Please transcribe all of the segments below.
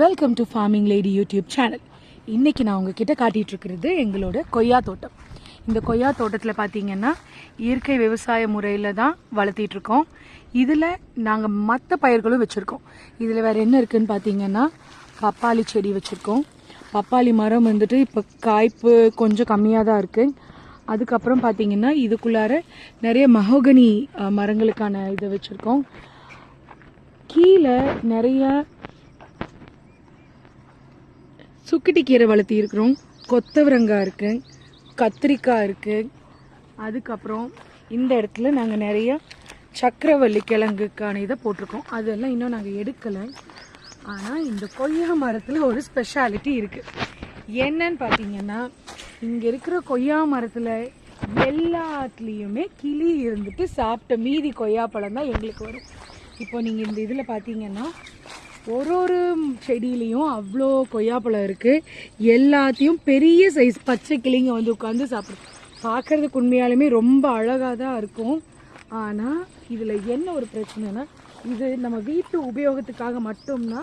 Welcome to farming lady YouTube channel இன்றைக்கி நான் உங்ககிட்ட காட்டிகிட்டு இருக்கிறது எங்களோட கொய்யா தோட்டம். இந்த கொய்யா தோட்டத்தில் பார்த்தீங்கன்னா இயற்கை விவசாய முறையில் தான் வளர்த்திட்ருக்கோம் இதில் நாங்கள் மற்ற பயிர்களும் வச்சுருக்கோம். இதில் வேறு என்ன இருக்குன்னு பார்த்தீங்கன்னா பப்பாளி செடி வச்சுருக்கோம். பப்பாளி மரம் வந்துட்டு இப்போ காய்ப்பு கொஞ்சம் கம்மியாக தான் இருக்குது அதுக்கப்புறம் பார்த்தீங்கன்னா இதுக்குள்ளார நிறைய மகோகனி மரங்களுக்கான இதை வச்சுருக்கோம். கீழே நிறைய சுக்கிட்டி கீரை வளர்த்தி இருக்கிறோம். கொத்தவரங்காய் இருக்குது கத்திரிக்காய் இருக்குது அதுக்கப்புறம் இந்த இடத்துல நாங்கள் நிறைய சக்கரவள்ளி கிழங்குக்கான இதை போட்டிருக்கோம். அதெல்லாம் இன்னும் நாங்கள் எடுக்கலை. ஆனால் இந்த கொய்யா மரத்தில் ஒரு ஸ்பெஷாலிட்டி இருக்குது என்னன்னு பார்த்தீங்கன்னா இங்கே இருக்கிற கொய்யா மரத்தில் எல்லாத்துலேயுமே கிளி இருந்துட்டு சாப்பிட்ட மீதி கொய்யா பழம் தான் எங்களுக்கு வரும். இப்போ நீங்கள் இந்த இதில் பார்த்தீங்கன்னா ஒரு ஒரு செடியிலையும் அவ்வளோ கொய்யாப்பழம் இருக்குது எல்லாத்தையும் பெரிய சைஸ் பச்சை கிளிங்க வந்து உட்காந்து சாப்பிடும் பார்க்கறதுக்கு உண்மையாலுமே ரொம்ப அழகாக தான் இருக்கும். ஆனால் இதில் என்ன ஒரு பிரச்சனைனா இது நம்ம வீட்டு உபயோகத்துக்காக மட்டும்னா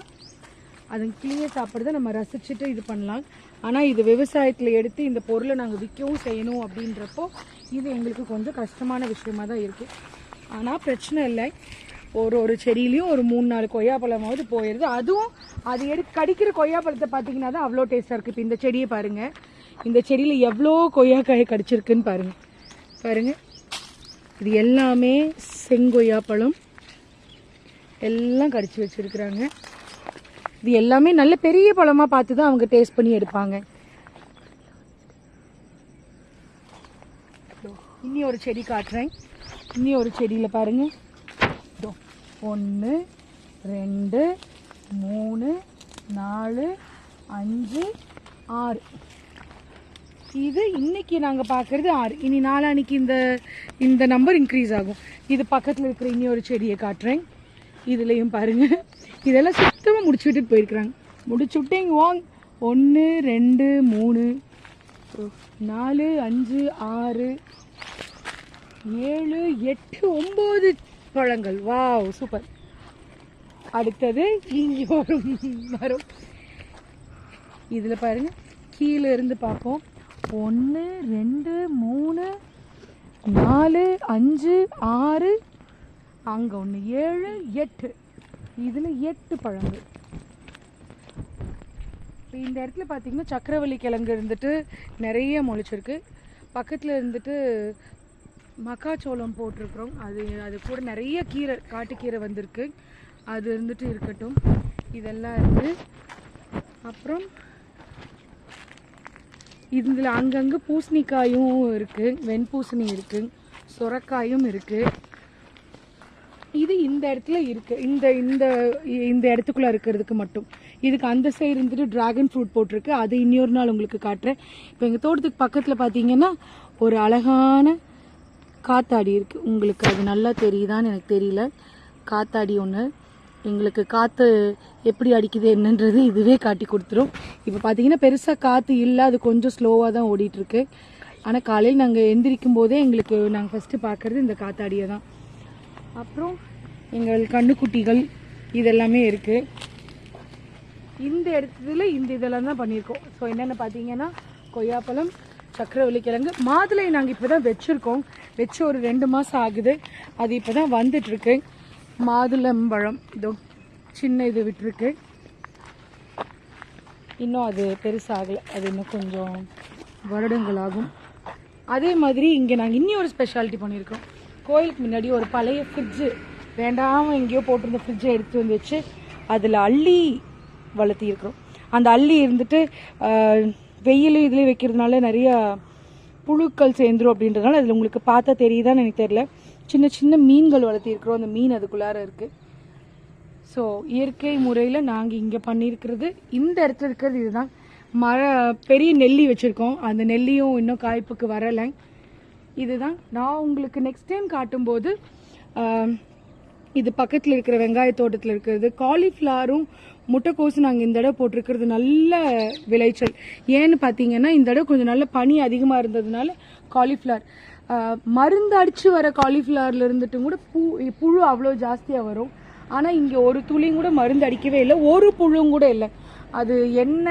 அதன் கிளியை சாப்பிட்றத நம்ம ரசிச்சுட்டு இது பண்ணலாம். ஆனால் இது விவசாயத்தில் எடுத்து இந்த பொருளை நாங்கள் விற்கவும் செய்யணும் அப்படின்றப்போ இது எங்களுக்கு கொஞ்சம் கஷ்டமான விஷயமா தான் இருக்குது ஆனால் பிரச்சனை இல்லை. ஒரு ஒரு செடியிலையும் ஒரு மூணு நாலு கொய்யாப்பழமாவது போயிடுது அதுவும் அது எடு கடிக்கிற கொய்யாப்பழத்தை பார்த்தீங்கன்னா தான் அவ்வளோ டேஸ்ட்டாக இருக்குது இப்போ இந்த செடியை பாருங்கள் இந்த செடியில் எவ்வளோ கொய்யாக்காய் கடிச்சிருக்குன்னு பாருங்கள் பாருங்கள் இது எல்லாமே செங்கொய்யாப்பழம். எல்லாம் கடிச்சு வச்சுருக்குறாங்க. இது எல்லாமே நல்ல பெரிய பழமாக பார்த்து தான் அவங்க டேஸ்ட் பண்ணி எடுப்பாங்க. இன்னி ஒரு செடி காட்டுறேன். இன்னி ஒரு செடியில் பாருங்கள் ஒன்று ரெண்டு மூணு நாலு அஞ்சு ஆறு. இது இன்னைக்கு நாங்கள் பார்க்குறது ஆறு. இனி நாளான்னைக்கு இந்த இந்த நம்பர் இன்க்ரீஸ் ஆகும். இது பக்கத்தில் இருக்கிற இனி ஒரு செடியை காட்டுறேன். இதுலேயும் பாருங்கள் இதெல்லாம் சுத்தமாக முடிச்சு விட்டுட்டு போயிருக்கிறாங்க. முடிச்சு விட்டேங்க வாங்க. ஒன்று ரெண்டு மூணு நாலு அஞ்சு ஆறு ஏழு எட்டு ஒம்பது பழங்கள். வாவ் சூப்பர் அடுத்தது இங்கே வரும் வரும். இதில் பாருங்க கீழே இருந்து பார்ப்போம். ஒன்று ரெண்டு மூணு நாலு அஞ்சு ஆறு அங்கே ஒன்று ஏழு எட்டு. இதில் எட்டு பழங்கள். இப்போ இந்த இடத்துல பார்த்திங்கன்னா சக்கரவள்ளி கிழங்கு இருந்துட்டு நிறைய முளைச்சிருக்கு. பக்கத்தில் இருந்துட்டு மக்காச்சோளம் போட்டிருக்கிறோம். அது அது கூட நிறைய கீரை காட்டுக்கீரை வந்திருக்கு. அது இருந்துட்டு இருக்கட்டும். இதெல்லாம் இருக்குது அப்புறம் இதில் அங்கங்கே பூசணிக்காயும் இருக்குது வெண்பூசணி இருக்குது சுரக்காயும் இருக்குது இது இந்த இடத்துல இருக்குது இந்த இந்த இந்த இடத்துக்குள்ளே இருக்கிறதுக்கு மட்டும். இதுக்கு அந்த சைடு இருந்துட்டு டிராகன் ஃப்ரூட் போட்டிருக்கு. அது இன்னொரு நாள் உங்களுக்கு காட்டுறேன். இப்போ எங்கள் தோட்டத்துக்கு பக்கத்தில் பார்த்தீங்கன்னா ஒரு அழகான காத்தாடி இருக்குது உங்களுக்கு அது நல்லா தெரியுதான்னு எனக்கு தெரியல. காத்தாடி ஒன்று எங்களுக்கு காற்று எப்படி அடிக்குது என்னன்றது இதுவே காட்டி கொடுத்துரும். இப்போ பார்த்தீங்கன்னா பெருசாக காற்று இல்லை அது கொஞ்சம் ஸ்லோவாக தான் ஓடிட்டுருக்கு. ஆனால் காலையில் நாங்கள் எந்திரிக்கும் போதே எங்களுக்கு நாங்கள் ஃபஸ்ட்டு பார்க்குறது இந்த காத்தாடியை தான். அப்புறம் எங்கள் கண்ணுக்குட்டிகள் இதெல்லாமே இருக்குது இந்த இடத்துல இந்த இதெல்லாம் தான் பண்ணியிருக்கோம். ஸோ என்னென்னு பார்த்தீங்கன்னா கொய்யாப்பழம் சக்கரவள்ளி கிழங்கு மாதுளை நாங்கள் இப்போ தான் வச்சுருக்கோம். வச்சு ஒரு ரெண்டு மாதம் ஆகுது. அது இப்போ தான் வந்துட்டுருக்கு மாதுளம்பழம் இதோ சின்ன இது விட்டுருக்கு. இன்னும் அது பெருசாகலை. அது இன்னும் கொஞ்சம் வருடங்கள் ஆகும் அதே மாதிரி இங்கே நாங்கள் இன்னும் ஒரு ஸ்பெஷாலிட்டி பண்ணியிருக்கோம் கோயிலுக்கு முன்னாடி ஒரு பழைய ஃப்ரிட்ஜு வேண்டாமல் எங்கேயோ போட்டிருந்த ஃப்ரிட்ஜை எடுத்து வந்து வச்சு அதில் அள்ளி வளர்த்தியிருக்கிறோம் அந்த அள்ளி இருந்துட்டு ஆஹ், வெயில் இதுலேயும் வைக்கிறதுனால நிறையா புழுக்கள் சேர்ந்துரும் அப்படின்றதுனால அதில் உங்களுக்கு பார்த்தா தெரியுதான்னு எனக்கு தெரியல. சின்ன சின்ன மீன்கள் வளர்த்திருக்கிறோம். அந்த மீன் அதுக்குள்ளார இருக்குது ஸோ இயற்கை முறையில் நாங்கள் இங்கே பண்ணியிருக்கிறது இந்த இடத்துல இருக்கிறது இதுதான். மர பெரிய நெல்லி வச்சுருக்கோம். அந்த நெல்லியும் இன்னும் காய்ப்புக்கு வரலை. இதுதான். நான் உங்களுக்கு நெக்ஸ்ட் டைம் காட்டும்போது இது பக்கத்தில் இருக்கிற வெங்காய தோட்டத்தில் இருக்கிறது காலிஃப்ளவரும் முட்டைக்கோசு நாங்கள் இந்த தடவை போட்டிருக்கிறது நல்ல விளைச்சல். ஏன்னு பார்த்தீங்கன்னா இந்த தடவை கொஞ்சம் நல்ல பனி அதிகமாக இருந்ததுனால காலிஃப்ளவர் மருந்து அடித்து வர காலிஃப்ளவரில் இருந்துட்டும் கூட பூ புழு அவ்வளோ ஜாஸ்தியாக வரும். ஆனால் இங்கே ஒரு துளியும் கூட மருந்து அடிக்கவே இல்லை. ஒரு புழுவும் கூட இல்லை. அது என்ன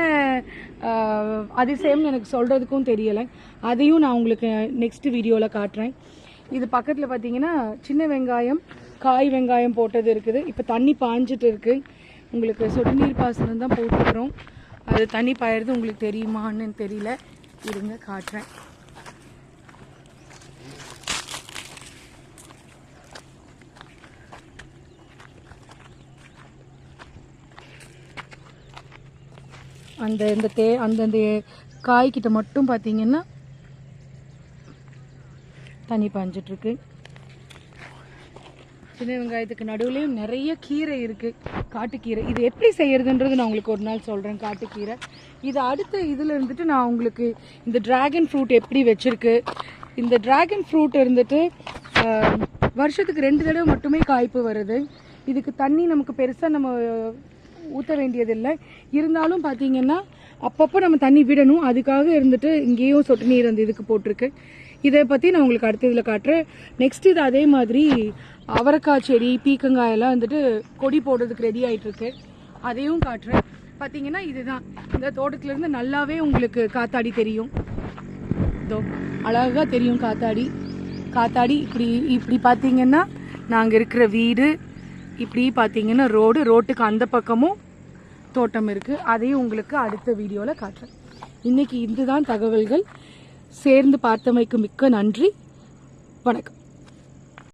அதிசயம்னு எனக்கு சொல்கிறதுக்கும் தெரியலை. அதையும் நான் உங்களுக்கு நெக்ஸ்ட் வீடியோவில் காட்டுறேன். இது பக்கத்தில் பார்த்தீங்கன்னா சின்ன வெங்காயம் காய் வெங்காயம் போட்டது இருக்குது. இப்போ தண்ணி பாஞ்சிட்டு இருக்குது உங்களுக்கு சொட்டுநீர் பாசனம் தான் போட்டுக்கிறோம். அது தண்ணி பாயறது உங்களுக்கு தெரியுமான்னு தெரியல. இருங்க காட்டுறேன். அந்த இந்த தே அந்தந்த காய்கிட்ட மட்டும் பார்த்தீங்கன்னா தண்ணி பாஞ்சிட்ருக்கு சின்ன வெங்காயத்துக்கு நடுவுலையும் நிறைய கீரை இருக்குது காட்டுக்கீரை. இது எப்படி செய்யறதுன்றது நான் உங்களுக்கு ஒரு நாள் சொல்கிறேன் காட்டுக்கீரை. இது அடுத்த இதில் இருந்துட்டு நான் உங்களுக்கு இந்த டிராகன் ஃப்ரூட் எப்படி வச்சுருக்கு. இந்த ட்ராகன் ஃப்ரூட் இருந்துட்டு வருஷத்துக்கு ரெண்டு தடவை மட்டுமே காய்ப்பு வருது. இதுக்கு தண்ணி நமக்கு பெருசாக நம்ம ஊற்ற வேண்டியதில்லை. இருந்தாலும் பார்த்தீங்கன்னா அப்பப்போ நம்ம தண்ணி விடணும். அதுக்காக இருந்துட்டு இங்கேயும் சொட்டு நீர் அந்த இதுக்கு போட்டிருக்கு. இதை பற்றி நான் உங்களுக்கு அடுத்த இதில் காட்டுறேன். நெக்ஸ்ட் இது அதே மாதிரி அவரைக்காய் செடி பீக்கங்காயெல்லாம் வந்துட்டு கொடி போடுறதுக்கு ரெடி ஆகிட்டுருக்கு அதையும் காட்டுறேன். பார்த்தீங்கன்னா இதுதான். இந்த தோட்டத்துலேருந்து நல்லாவே உங்களுக்கு காத்தாடி தெரியும். இதோ அழகாக தெரியும் காத்தாடி. காத்தாடி இப்படி இப்படி பார்த்தீங்கன்னா நாங்கள் இருக்கிற வீடு இப்படி பார்த்தீங்கன்னா ரோடு ரோட்டுக்கு அந்த பக்கமும் தோட்டம் இருக்குது அதையும் உங்களுக்கு அடுத்த வீடியோவில் காட்டுறேன். இன்றைக்கி இதுதான் தகவல்கள். சேர்ந்து பார்த்தமைக்கு மிக்க நன்றி. வணக்கம்.